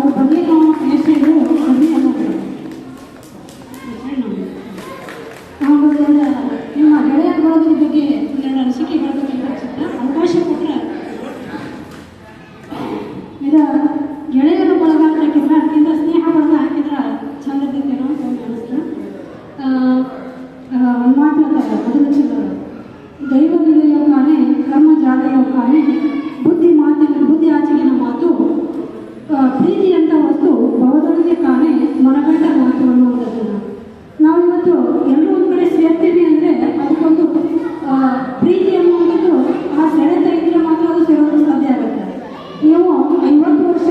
Không. ಪ್ರೀತಿ ಅಂತ ವಸ್ತು ಬಹಳದೊಳಗೆ ತಾನೇ ಮನಗಂಡ ಮಾತು ಅನ್ನುವಂಥದ್ದನ್ನು ನಾವಿವತ್ತು ಎಲ್ಲರೂ ಒಂದು ಕಡೆ ಸೇರ್ತೀವಿ ಅಂದರೆ ಅದಕ್ಕೊಂದು ಪ್ರೀತಿ ಅನ್ನುವಂಥದ್ದು ಆ ಸೆಳೆತ ಇದ್ದರೆ ಮಾತ್ರ ಅದು ಸಾಧ್ಯ ಆಗುತ್ತೆ. ನೀವು ಐವತ್ತು ವರ್ಷ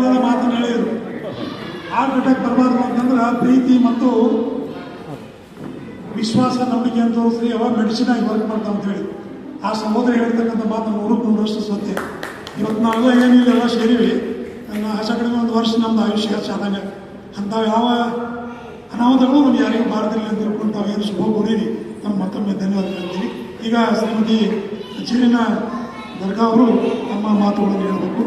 ಮಧುರವಾದ ಮಾತನ್ನು ಹೇಳಿದರು. ಹಾರ್ಟ್ ಅಟ್ಯಾಕ್ ಬರಬಾರ್ದು ಅಂತಂದ್ರೆ ಪ್ರೀತಿ ಮತ್ತು ವಿಶ್ವಾಸ, ನಂಬಿಕೆ ಅಂತ ತೋರಿಸಿ ಯಾವಾಗ ಮೆಡಿಸಿನ್ ಆಗಿ ವರ್ಕ್ ಮಾಡ್ತಾ ಅಂತ ಹೇಳಿ ಆ ಸಹೋದರಿ ಹೇಳ್ತಕ್ಕಂಥ ಮಾತು ನೂರಕ್ಕೆ ನೂರಷ್ಟು ಸತ್ಯ. ಇವತ್ತು ನಾವೆಲ್ಲ ಏನಿಲ್ಲ, ಎಲ್ಲ ಸೇರಿವಿ. ನನ್ನ ಆಚೆ ಕಡಿಮೆ ಒಂದು ವರ್ಷ ನಮ್ದು ಆಯುಷ್ಯ ಹೆಚ್ಚಾದಂಗೆ ಅಂತ ಯಾವ ಅನಾಹುತಗಳು ಒಂದು ಯಾರಿಗೂ ಬಾರದಿಲ್ಲ ಅಂತ ಹೇಳ್ಕೊಂಡು ತಾವು ಏನು ಶುಭ ಕೋರಿರಿ. ನಮ್ಮ ಮತ್ತೊಮ್ಮೆ ಧನ್ಯವಾದ ಹೇಳ್ತೀನಿ. ಈಗ ಶ್ರೀಮತಿ ಕಚೇರಿನ ದರ್ಗಾ ಅವರು ತಮ್ಮ ಮಾತುಗಳನ್ನು ಹೇಳಬೇಕು.